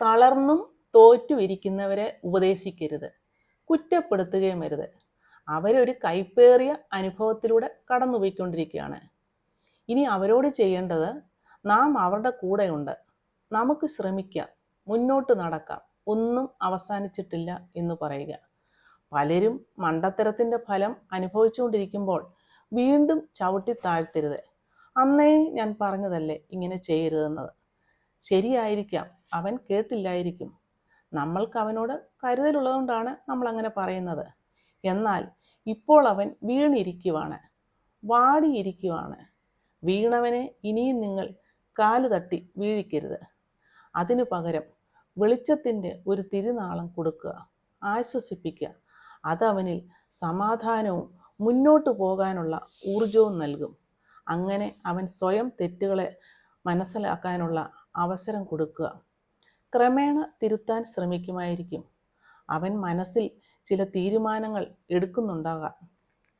തളർന്നും തോറ്റുമിരിക്കുന്നവരെ ഉപദേശിക്കരുത്. കുറ്റപ്പെടുത്തുകയും വരുത് അവരൊരു കൈപ്പേറിയ അനുഭവത്തിലൂടെ കടന്നുപോയിക്കൊണ്ടിരിക്കുകയാണ്. ഇനി അവരോട് ചെയ്യേണ്ടത് നാം അവരുടെ കൂടെയുണ്ട്. നമുക്ക് ശ്രമിക്കാം. മുന്നോട്ട് നടക്കാം. ഒന്നും അവസാനിച്ചിട്ടില്ല എന്ന് പറയുക. പലരും മണ്ടത്തരത്തിന്റെ ഫലം അനുഭവിച്ചുകൊണ്ടിരിക്കുമ്പോൾ വീണ്ടും ചവിട്ടി താഴ്ത്തരുത്. അന്നേ ഞാൻ പറഞ്ഞതല്ലേ ഇങ്ങനെ ചെയ്യരുതെന്നത്. ശരിയായിരിക്കാം. അവൻ കേട്ടില്ലായിരിക്കും. നമ്മൾക്ക് അവനോട് കരുതലുള്ളതുകൊണ്ടാണ് നമ്മൾ അങ്ങനെ പറയുന്നത്. എന്നാൽ ഇപ്പോൾ അവൻ വീണിരിക്കുവാണ്. വാടിയിരിക്കുവാണ്. വീണവനെ ഇനിയും നിങ്ങൾ കാൽ തട്ടി വീഴിക്കരുത്. അതിനു പകരം വെളിച്ചത്തിന്റെ ഒരു തിരുനാളം കൊടുക്കുക. ആശ്വസിപ്പിക്കുക. അതവനിൽ സമാധാനവും മുന്നോട്ട് പോകാനുള്ള ഊർജവും നൽകും. അങ്ങനെ അവൻ സ്വയം തെറ്റുകളെ മനസ്സിലാക്കാനുള്ള അവസരം കൊടുക്കുക. ക്രമേണ തിരുത്താൻ ശ്രമിക്കുമായിരിക്കും. അവൻ മനസ്സിൽ ചില തീരുമാനങ്ങൾ എടുക്കുന്നുണ്ടാകാം.